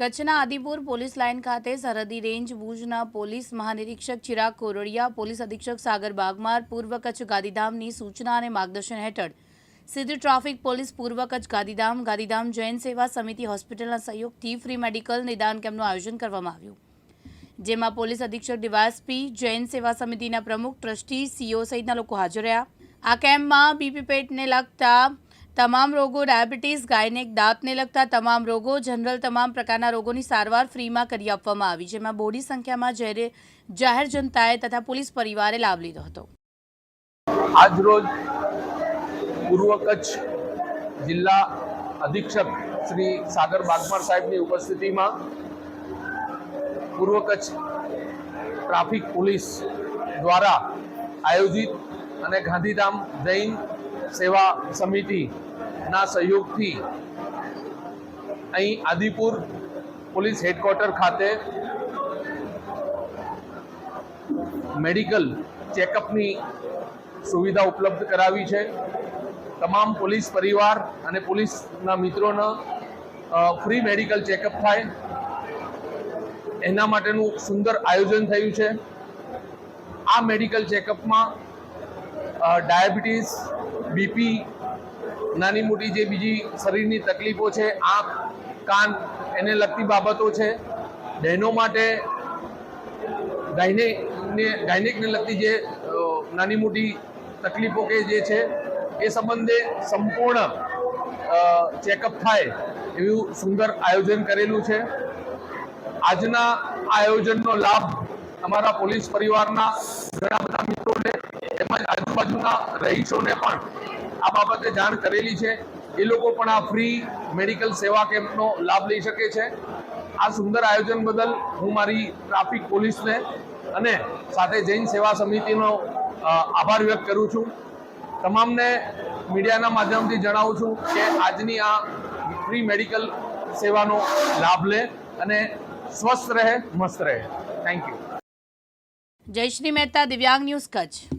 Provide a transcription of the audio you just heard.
કચ્છના Adipur police line ખાતે સરહદી રેન્જ ભુજના પોલીસ મહાનિરીક્ષક ચિરાગ કોરડિયા, પોલીસ અધિક્ષક સાગર બાગમાર, પૂર્વ કચ્છ ગાંધીધામની સૂચના અને માર્ગદર્શન હેઠળ સીધી ટ્રાફિક પોલીસ પૂર્વ કચ્છ ગાંધીધામ ગાંધીધામ જૈન સેવા સમિતિ હોસ્પિટલના સહયોગથી ફ્રી મેડિકલ નિદાન કેમ્પનું આયોજન કરવામાં આવ્યું. જેમાં પોલીસ અધિક્ષક ડીવાયસપી જૈન સેવા સમિતિના પ્રમુખ, ટ્રસ્ટી, સીઓ સહિતના લોકો હાજર રહ્યા. આ કેમ્પમાં બીપી પેટને લગતા તમામ રોગો, ડાયાબિટીસ, ગાયનેક, દાંતને લગતા તમામ રોગો, જનરલ તમામ પ્રકારના રોગોની સારવાર ફ્રીમાં કરી આપવામાં આવી, જેમાં બોડી સંખ્યામાં જ્યારે જાહેર જનતાએ તથા પોલીસ પરિવારે લાભ લીધો હતો. આજરોજ પૂર્વ કચ્છ જિલ્લા અધિક્ષક શ્રી સાગર બાગમાર સાહેબની ઉપસ્થિતિમાં પૂર્વ કચ્છ ટ્રાફિક પોલીસ દ્વારા આયોજિત અને ગાંધીધામ જૈન સેવા સમિતિના સહયોગથી અહીં આદિપુર પોલીસ હેડક્વાર્ટર ખાતે મેડિકલ ચેકઅપની સુવિધા ઉપલબ્ધ કરાવી છે. તમામ પોલીસ પરિવાર અને પોલીસના મિત્રોનો ફ્રી મેડિકલ ચેકઅપ થાય. એના માટેનું સુંદર આયોજન થયું છે. આ મેડિકલ ચેકઅપમાં ડાયાબિટીસ બીપી નાની મોટી જે બીજી શરીરની તકલીફો છે, આંખ, કાન, એને લગતી બાબતો છે. બહેનો માટે ગાયનેકને ગાયનેકને લગતી જે નાની મોટી તકલીફો કે જે છે, એ સંબંધે સંપૂર્ણ ચેકઅપ થાય એવું સુંદર આયોજન કરેલું છે. આજના આયોજનનો લાભ અમારા પોલીસ પરિવારના ઘણા બધા તેમજ આજુબાજુના રહીશોને પણ આ બાબતે જાણ કરેલી છે. એ લોકો પણ આ ફ્રી મેડિકલ સેવા કેમ્પનો લાભ લઈ શકે છે. આ સુંદર આયોજન બદલ હું મારી ટ્રાફિક પોલીસને અને સાથે જૈન સેવા સમિતિનો આભાર વ્યક્ત કરું છું. તમામને મીડિયાના માધ્યમથી જણાવું છું કે આજની આ ફ્રી મેડિકલ સેવાનો લાભ લે અને સ્વસ્થ રહે, મસ્ત રહે. થેન્ક યુ જયશ્રી મહેતા, દિવ્યાંગ ન્યૂઝ કચ્છ.